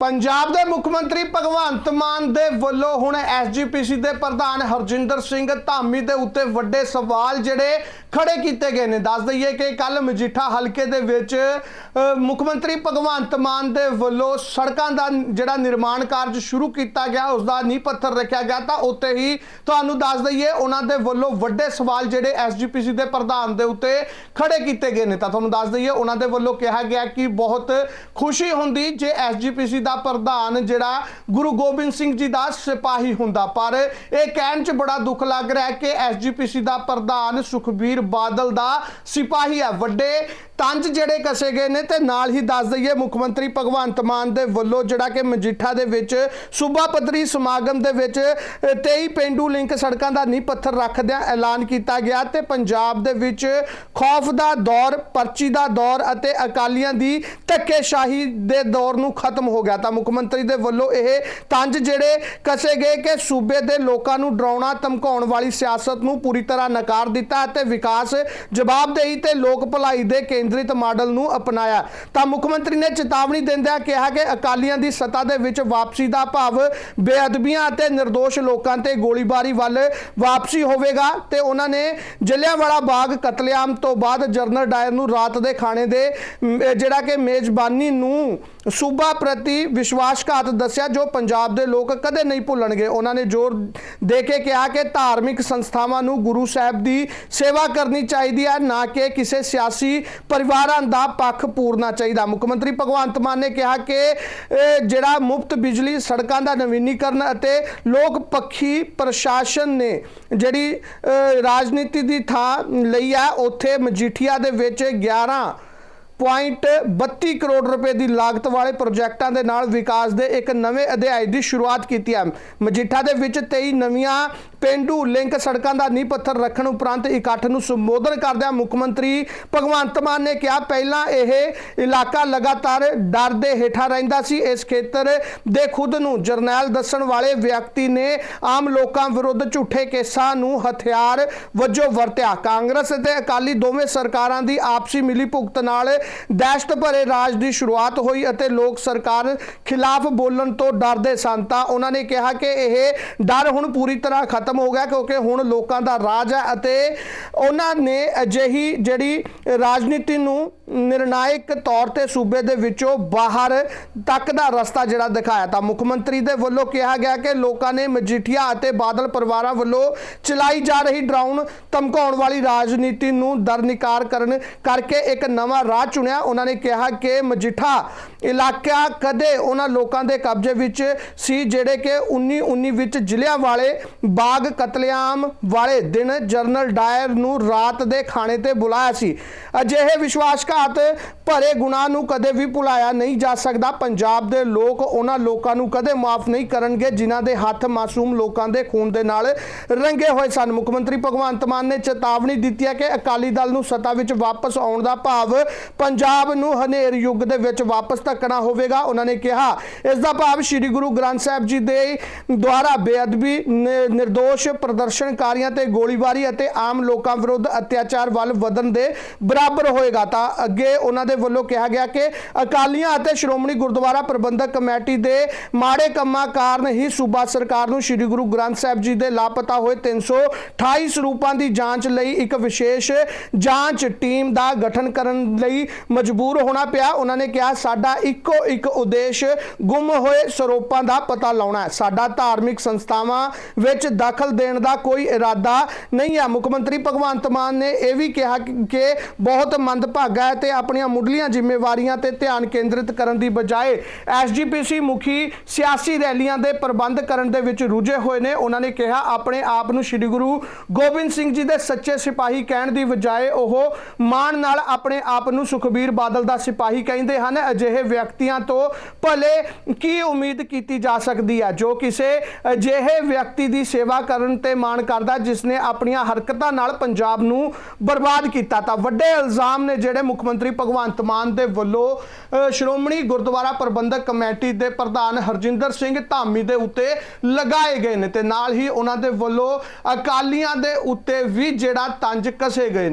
ਪੰਜਾਬ ਦੇ ਮੁੱਖ ਮੰਤਰੀ ਭਗਵੰਤ ਮਾਨ ਦੇ ਵੱਲੋਂ ਹੁਣ ਐਸਜੀਪੀਸੀ ਦੇ ਪ੍ਰਧਾਨ ਹਰਜਿੰਦਰ ਸਿੰਘ ਧਾਮੀ ਦੇ ਉੱਤੇ ਵੱਡੇ ਸਵਾਲ ਜਿਹੜੇ ਖੜੇ ਕੀਤੇ ਗਏ ਨੇ। ਦੱਸ ਦਈਏ ਕਿ ਕੱਲ ਮਜੀਠਾ ਹਲਕੇ ਦੇ ਵਿੱਚ ਮੁੱਖ ਮੰਤਰੀ ਭਗਵੰਤ ਮਾਨ ਦੇ ਵੱਲੋਂ ਸੜਕਾਂ ਦਾ ਜਿਹੜਾ ਨਿਰਮਾਣ ਕਾਰਜ ਸ਼ੁਰੂ ਕੀਤਾ ਗਿਆ, ਉਸ ਦਾ ਨੀਂਹ ਪੱਥਰ ਰੱਖਿਆ ਗਿਆ, ਤਾਂ ਉੱਤੇ ਹੀ ਤੁਹਾਨੂੰ ਦੱਸ ਦਈਏ ਉਹਨਾਂ ਦੇ ਵੱਲੋਂ ਵੱਡੇ ਸਵਾਲ ਜਿਹੜੇ ਐਸਜੀਪੀਸੀ ਦੇ ਪ੍ਰਧਾਨ ਦੇ ਉੱਤੇ ਖੜੇ ਕੀਤੇ ਗਏ ਨੇ। ਤਾਂ ਤੁਹਾਨੂੰ ਦੱਸ ਦਈਏ ਉਹਨਾਂ ਦੇ ਵੱਲੋਂ ਕਿਹਾ ਗਿਆ ਕਿ ਬਹੁਤ ਖੁਸ਼ੀ ਹੁੰਦੀ ਜੇ ਐਸਜੀਪੀਸੀ ਦਾ ਪ੍ਰਧਾਨ ਜਿਹੜਾ ਗੁਰੂ ਗੋਬਿੰਦ ਸਿੰਘ ਜੀ ਦਾ ਸਿਪਾਹੀ ਹੁੰਦਾ। ਪਰ ਇਹ ਕਹਿਣ 'ਚ ਬੜਾ ਦੁੱਖ ਲੱਗ ਰਿਹਾ ਹੈ ਕਿ ਐਸਜੀਪੀਸੀ ਦਾ ਪ੍ਰਧਾਨ ਸੁਖਬੀਰ ਬਾਦਲ ਦਾ ਸਿਪਾਹੀ ਹੈ। ਵੱਡੇ ਤੰਜ ਜਿਹੜੇ ਕਸੇ ਗਏ ਨੇ ਤੇ ਨਾਲ ਹੀ ਦੱਸ ਦਈਏ ਮੁੱਖ ਮੰਤਰੀ ਭਗਵੰਤ ਮਾਨ ਦੇ ਵੱਲੋਂ ਜਿਹੜਾ ਕਿ ਮਜੀਠਾ ਦੇ ਵਿੱਚ ਸੂਬਾ ਪੱਧਰੀ ਸਮਾਗਮ ਦੇ ਵਿੱਚ ਅ, 23 ਪਿੰਡੂ ਲਿੰਕ ਸੜਕਾਂ ਦਾ ਨੀਂਹ ਪੱਥਰ ਰੱਖਦਿਆਂ ਐਲਾਨ ਕੀਤਾ ਗਿਆ ਤੇ ਪੰਜਾਬ ਦੇ ਵਿੱਚ ਖੌਫ ਦਾ ਦੌਰ ਪਰਚੀ ਦਾ ਦੌਰ ਅਤੇ ਅਕਾਲੀਆਂ ਦੀ ਧੱਕੇਸ਼ਾਹੀ ਦੇ ਦੌਰ ਨੂੰ ਖਤਮ ਹੋ ਗਿਆ। ਤਾਂ ਮੁੱਖ ਮੰਤਰੀ ਦੇ ਵੱਲੋਂ ਇਹ ਤੰਜ ਜਿਹੜੇ ਕਸੇ ਗਏ ਕਿ ਸੂਬੇ ਦੇ ਲੋਕਾਂ ਨੂੰ ਡਰਾਉਣਾ ਧਮਕਾਉਣ ਵਾਲੀ ਸਿਆਸਤ ਨੂੰ ਪੂਰੀ ਤਰ੍ਹਾਂ ਨਕਾਰ ਦਿੱਤਾ ਅਤੇ ਵਿਕਾਸ ਜਵਾਬਦੇਹੀ ਤੇ ਲੋਕ ਭਲਾਈ ਦੇ ਕੇਂਦਰਿਤ ਮਾਡਲ ਨੂੰ ਅਪਣਾਇਆ। ਤਾਂ ਮੁੱਖ ਮੰਤਰੀ ਨੇ ਚੇਤਾਵਨੀ ਦਿੰਦਿਆਂ ਕਿਹਾ ਕਿ ਅਕਾਲੀਆਂ ਦੀ ਸੱਤਾ ਦੇ ਵਿੱਚ ਵਾਪਸੀ ਦਾ ਭਾਵ ਬੇਅਦਬੀਆਂ ਅਤੇ નિર્ਦੋਸ਼ ਲੋਕਾਂ ਤੇ ਗੋਲੀਬਾਰੀ ਵੱਲ ਵਾਪਸੀ ਹੋਵੇਗਾ ਤੇ ਉਹਨਾਂ ਨੇ ਜਲਿਆਂਵਾਲਾ ਬਾਗ, ਕਤਲੇਆਮ ਤੋਂ ਬਾਅਦ ਜਰਨਲ ਡਾਇਰ ਨੂੰ ਰਾਤ ਦੇ ਖਾਣੇ ਦੇ ਜਿਹੜਾ ਕਿ ਮੇਜ਼ਬਾਨੀ ਨੂੰ ਸੂਬਾ ਪ੍ਰਤੀ ਵਿਸ਼ਵਾਸਘਾਤ ਦੱਸਿਆ, ਜੋ ਪੰਜਾਬ ਦੇ ਲੋਕ ਕਦੇ ਨਹੀਂ ਭੁੱਲਣਗੇ। ਉਹਨਾਂ ਨੇ ਜ਼ੋਰ ਦੇ ਕੇ ਕਿਹਾ ਕਿ ਧਾਰਮਿਕ ਸੰਸਥਾਵਾਂ ਨੂੰ ਗੁਰੂ ਸਾਹਿਬ ਦੀ ਸੇਵਾ ਕਰਨੀ ਚਾਹੀਦੀ ਹੈ, ਨਾ ਕਿ ਕਿਸੇ ਸਿਆਸੀ ਪਰਿਵਾਰਾਂ ਦਾ ਪੱਖ ਪੂਰਨਾ ਚਾਹੀਦਾ। ਮੁੱਖ ਮੰਤਰੀ ਭਗਵੰਤ ਮਾਨ ਨੇ ਕਿਹਾ ਕਿ ਜਿਹੜਾ ਮੁਫਤ ਬਿਜਲੀ ਸੜਕਾਂ ਦਾ ਨਵੀਨੀਕਰਨ ਅਤੇ ਲੋਕ ਪੱਖੀ ਪ੍ਰਸ਼ਾਸਨ ਨੇ ਜਿਹੜੀ ਰਾਜਨੀਤੀ ਦੀ ਥਾਂ ਲਈ ਹੈ, ਉੱਥੇ ਮਜੀਠੀਆ ਦੇ ਵਿੱਚ 11 ਪੁਆਇੰਟ 32 ਕਰੋੜ ਰੁਪਏ ਦੀ ਲਾਗਤ ਵਾਲੇ ਪ੍ਰੋਜੈਕਟਾਂ ਦੇ ਨਾਲ ਵਿਕਾਸ ਦੇ ਇੱਕ ਨਵੇਂ ਅਧਿਆਇ ਦੀ ਸ਼ੁਰੂਆਤ ਕੀਤੀ ਹੈ। ਮਜੀਠਾ ਦੇ ਵਿੱਚ 23 ਨਵੀਆਂ ਪਿੰਡੂ ਲਿੰਕ ਸੜਕਾਂ ਦਾ ਨੀਂਹ ਪੱਥਰ ਰੱਖਣ ਉਪਰੰਤ ਇਕੱਠ ਨੂੰ ਸੰਬੋਧਨ ਕਰਦਿਆਂ ਮੁੱਖ ਮੰਤਰੀ ਭਗਵੰਤ ਮਾਨ ਨੇ ਕਿਹਾ, ਪਹਿਲਾਂ ਇਹ ਇਲਾਕਾ ਲਗਾਤਾਰ ਡਰ ਦੇ ਹੇਠਾਂ ਰਹਿੰਦਾ ਸੀ। ਇਸ ਖੇਤਰ ਦੇ ਖੁਦ ਨੂੰ ਜਰਨੈਲ ਦੱਸਣ ਵਾਲੇ ਵਿਅਕਤੀ ਨੇ ਆਮ ਲੋਕਾਂ ਵਿਰੁੱਧ ਝੂਠੇ ਕੇਸਾਂ ਨੂੰ ਹਥਿਆਰ ਵਜੋਂ ਵਰਤਿਆ। ਕਾਂਗਰਸ ਅਤੇ ਅਕਾਲੀ ਦੋਵੇਂ ਸਰਕਾਰਾਂ ਦੀ ਆਪਸੀ ਮਿਲੀ ਭੁਗਤ ਨਾਲ ਦਹਿਸ਼ਤ ਭਰੇ ਰਾਜ ਦੀ ਸ਼ੁਰੂਆਤ ਹੋਈ ਅਤੇ ਲੋਕ ਸਰਕਾਰ ਖਿਲਾਫ ਬੋਲਣ ਤੋਂ ਡਰਦੇ ਸਨ। ਤਾਂ ਉਹਨਾਂ ਨੇ ਕਿਹਾ ਕਿ ਇਹ ਡਰ ਹੁਣ ਪੂਰੀ ਤਰ੍ਹਾਂ ਖਤਮ ਹੋ ਗਿਆ ਕਿਉਂਕਿ ਹੁਣ ਲੋਕਾਂ ਦਾ ਰਾਜ ਹੈ ਅਤੇ ਉਹਨਾਂ ਨੇ ਅਜਿਹੀ ਜਿਹੜੀ ਰਾਜਨੀਤੀ ਨੂੰ ਨਿਰਣਾਇਕ ਤੌਰ ਤੇ ਸੂਬੇ ਦੇ ਵਿੱਚੋਂ ਬਾਹਰ ਤੱਕ ਦਾ ਰਸਤਾ ਜਿਹੜਾ ਦਿਖਾਇਆ। ਤਾਂ ਮੁੱਖ ਮੰਤਰੀ ਦੇ ਵੱਲੋਂ ਕਿਹਾ ਗਿਆ ਕਿ ਲੋਕਾਂ ਨੇ ਮਜੀਠੀਆ ਅਤੇ ਬਾਦਲ ਪਰਿਵਾਰਾਂ ਵੱਲੋਂ ਚਲਾਈ ਜਾ ਰਹੀ ਡਰਾਉਣ ਧਮਕਾਉਣ ਵਾਲੀ ਰਾਜਨੀਤੀ ਨੂੰ ਦਰਨਿਕਾਰ ਕਰਨ ਕਰਕੇ ਇੱਕ ਨਵਾਂ ਰਾਹ ਚੁਣਿਆ, ਉਹਨਾਂ ਨੇ ਕਿਹਾ ਕਿ ਮਜੀਠਾ ਇਲਾਕਾ ਕਦੇ ਉਹਨਾਂ ਲੋਕਾਂ ਦੇ ਕਬਜ਼ੇ ਵਿੱਚ ਸੀ ਜਿਹੜੇ ਕਿ 1919 ਵਿੱਚ ਜ਼ਿਲ੍ਹਿਆਂ ਵਾਲੇ ਬਾਗ ਕਤਲੇਆਮ ਵਾਲੇ ਦਿਨ ਜਰਨਲ ਡਾਇਰ ਨੂੰ ਰਾਤ ਦੇ ਖਾਣੇ ਤੇ ਬੁਲਾਇਆ ਸੀ। ਅਜਿਹੇ ਵਿਸ਼ਵਾਸਘਾਤ ਭਰੇ ਗੁਨਾਹ ਨੂੰ ਕਦੇ ਵੀ ਭੁਲਾਇਆ ਨਹੀਂ ਜਾ ਸਕਦਾ। ਪੰਜਾਬ ਦੇ ਲੋਕ ਉਹਨਾਂ ਲੋਕਾਂ ਨੂੰ ਕਦੇ ਮਾਫ ਨਹੀਂ ਕਰਨਗੇ ਜਿਨ੍ਹਾਂ ਦੇ ਹੱਥ ਮਾਸੂਮ ਲੋਕਾਂ ਦੇ ਖੂਨ ਦੇ ਨਾਲ ਰੰਗੇ ਹੋਏ ਸਨ। ਮੁੱਖ ਮੰਤਰੀ ਭਗਵੰਤ ਮਾਨ ਨੇ ਚੇਤਾਵਨੀ ਦਿੱਤੀ ਹੈ ਕਿ ਅਕਾਲੀ ਦਲ ਨੂੰ ਸੱਤਾ ਵਿੱਚ ਵਾਪਸ ਆਉਣ ਦਾ ਭਾਵ ਪੰਜਾਬ ਨੂੰ ਹਨੇਰ ਯੁੱਗ ਦੇ ਵਿੱਚ ਵਾਪਸ ਧੱਕਣਾ ਹੋਵੇਗਾ। ਉਹਨਾਂ ਨੇ ਕਿਹਾ, ਇਸ ਦਾ ਭਾਵ ਸ੍ਰੀ ਗੁਰੂ ਗ੍ਰੰਥ ਸਾਹਿਬ ਜੀ ਦੇ ਦੁਆਰਾ ਬੇਅਦਬੀ ਨਿਰਦੋਸ਼ ਪ੍ਰਦਰਸ਼ਨਕਾਰੀਆਂ ਤੇ ਗੋਲੀਬਾਰੀ ਅਤੇ ਆਮ ਲੋਕਾਂ ਵਿਰੁੱਧ ਅਤਿਆਚਾਰ ਵੱਲ ਵਧਣ ਦੇ ਬਰਾਬਰ ਹੋਏਗਾ। ਤਾਂ ਅੱਗੇ ਉਹਨਾਂ ਦੇ ਵੱਲੋਂ ਕਿਹਾ ਗਿਆ ਕਿ ਅਕਾਲੀਆਂ ਅਤੇ ਸ਼੍ਰੋਮਣੀ ਗੁਰਦੁਆਰਾ ਪ੍ਰਬੰਧਕ ਕਮੇਟੀ ਦੇ ਮਾੜੇ ਕੰਮਾਂ ਕਾਰਨ ਹੀ ਸੂਬਾ ਸਰਕਾਰ ਨੂੰ ਸ੍ਰੀ ਗੁਰੂ ਗ੍ਰੰਥ ਸਾਹਿਬ ਜੀ ਦੇ ਲਾਪਤਾ ਹੋਏ 328 ਸਰੂਪਾਂ ਦੀ ਜਾਂਚ ਲਈ ਇੱਕ ਵਿਸ਼ੇਸ਼ ਜਾਂਚ ਟੀਮ ਦਾ ਗਠਨ ਕਰਨ ਲਈ ਮਜਬੂਰ ਹੋਣਾ ਪਿਆ। ਉਹਨਾਂ ਨੇ ਕਿਹਾ, ਸਾਡਾ ਇੱਕੋ ਇੱਕ ਉਦੇਸ਼ ਗੁੰਮ ਹੋਏ ਸਰੋਪਾਂ ਦਾ ਪਤਾ ਲਾਉਣਾ ਹੈ। ਸਾਡਾ ਧਾਰਮਿਕ ਸੰਸਥਾਵਾਂ ਵਿੱਚ ਦਖਲ ਦੇਣ ਦਾ ਕੋਈ ਇਰਾਦਾ ਨਹੀਂ ਹੈ। ਮੁੱਖ ਮੰਤਰੀ ਭਗਵੰਤ ਮਾਨ ਨੇ ਇਹ ਵੀ ਕਿਹਾ ਕਿ ਬਹੁਤ ਮੰਦਭਾਗਾ ਹੈ ਤੇ ਆਪਣੀਆਂ ਮੁੱਢਲੀਆਂ ਜ਼ਿੰਮੇਵਾਰੀਆਂ ਤੇ ਧਿਆਨ ਕੇਂਦਰਿਤ ਕਰਨ ਦੀ ਬਜਾਏ ਐਸਜੀਪੀਸੀ ਮੁਖੀ ਸਿਆਸੀ ਰੈਲੀਆਂ ਦੇ ਪ੍ਰਬੰਧ ਕਰਨ ਦੇ ਵਿੱਚ ਰੁੱਝੇ ਹੋਏ ਨੇ। ਉਹਨਾਂ ਨੇ ਕਿਹਾ, ਆਪਣੇ ਆਪ ਨੂੰ ਸ੍ਰੀ ਗੁਰੂ ਗੋਬਿੰਦ ਸਿੰਘ ਜੀ ਦੇ ਸੱਚੇ ਸਿਪਾਹੀ ਕਹਿਣ ਦੀ ਬਜਾਏ ਉਹ ਮਾਣ ਨਾਲ ਆਪਣੇ ਆਪ ਨੂੰ ਸੁਖਬੀਰ ਬਾਦਲ ਦਾ ਸਿਪਾਹੀ ਕਹਿੰਦੇ ਹਨ, ਅਜਿਹੇ ਵਿਅਕਤੀਆਂ ਤੋਂ ਭਲੇ ਕੀ ਉਮੀਦ ਕੀਤੀ ਜਾ ਸਕਦੀ ਹੈ? ਜੋ ਕਿਸੇ ਅਜਿਹੇ ਵਿਅਕਤੀ ਦੀ ਸੇਵਾ ਕਰਨ ਤੇ ਮਾਣ ਕਰਦਾ ਜਿਸ ਨੇ ਆਪਣੀਆਂ ਹਰਕਤਾਂ ਨਾਲ ਪੰਜਾਬ ਨੂੰ ਬਰਬਾਦ ਕੀਤਾ। ਤਾਂ ਵੱਡੇ ਇਲਜ਼ਾਮ ਨੇ ਜਿਹੜੇ ਮੁੱਖ ਮੰਤਰੀ ਭਗਵੰਤ ਮਾਨ ਦੇ ਵੱਲੋਂ ਸ਼੍ਰੋਮਣੀ ਗੁਰਦੁਆਰਾ ਪ੍ਰਬੰਧਕ ਕਮੇਟੀ ਦੇ ਪ੍ਰਧਾਨ ਹਰਜਿੰਦਰ ਸਿੰਘ ਧਾਮੀ ਦੇ ਉੱਤੇ ਲਗਾਏ ਗਏ ਨੇ ਤੇ ਨਾਲ ਹੀ ਉਹਨਾਂ ਦੇ ਵੱਲੋਂ ਅਕਾਲੀਆਂ ਦੇ ਉੱਤੇ ਵੀ ਜਿਹੜਾ ਤੰਜ ਕਸੇ ਗਏ ਨੇ।